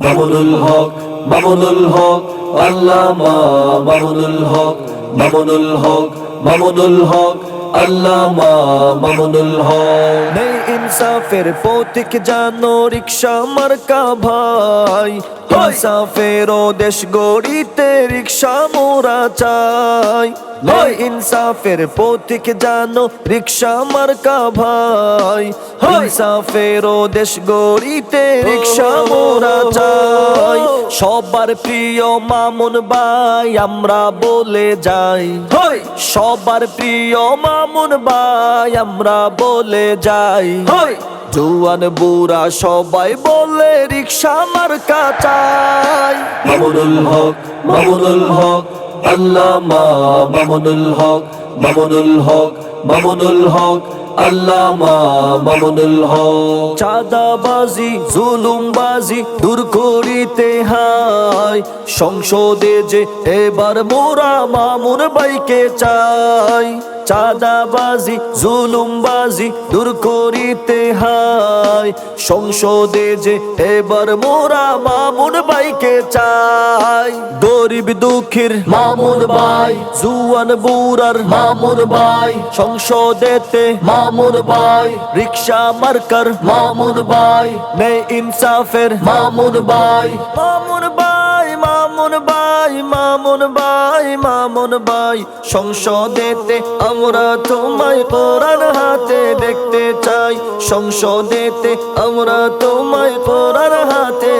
মামুনুল হক মামুনুল হক আল্লামা মামুনুল হক মামুনুল হক মামুনুল হক আল্লামা মামুনুল হক। ইনসাফের পথিক জানো রিক্সা মার্কা ভাই। ইনসাফের ও দেশ গড়িতে রিক্সা মোরা চাই। নেই ইনসাফের পথিক জানো রিক্সা মার্কা ভাই। ইনসাফের ও দেশ গড়িতে রিক্সা মোরা চাই। সবার প্রিয় মামুন ভাই আমরা বলে যাই। সবার প্রিয় মামুন ভাই আমরা বলে যাই। জুয়ান বুড়া সবাই বলে রিক্সা মার্কা চাই মামুনুল হক মামুনুল হক আল্লামা মামুনুল হক মামুনুল হক মামুনুল হক আল্লামা মামুনুল হক। চাঁদাবাজি জুলুমবাজি দূর করিতে হাই সংসদে যে এবার মোরা মামুন বাইকে চাই। চাঁদাবাজি, জুলুমবাজি দূর করিতে হাই সংসদে যে এবার মোরা মামুন বাইকে চাই। গরিব দুঃখীর মামুন ভাই, জুয়ান বুড়ার মামুন ভাই, সংসদেতে মামুন ভাই, রিক্সা মার্কার মামুন ভাই, নে ইনসাফের মামুন ভাই। মামুন ভাই মামুন ভাই মামুন ভাই মামুন ভাই, সংসদেতে আমরা তোমায় কোরআন হাতে দেখতে চাই। সংসদেতে আমরা তোমায় কোরআন হাতে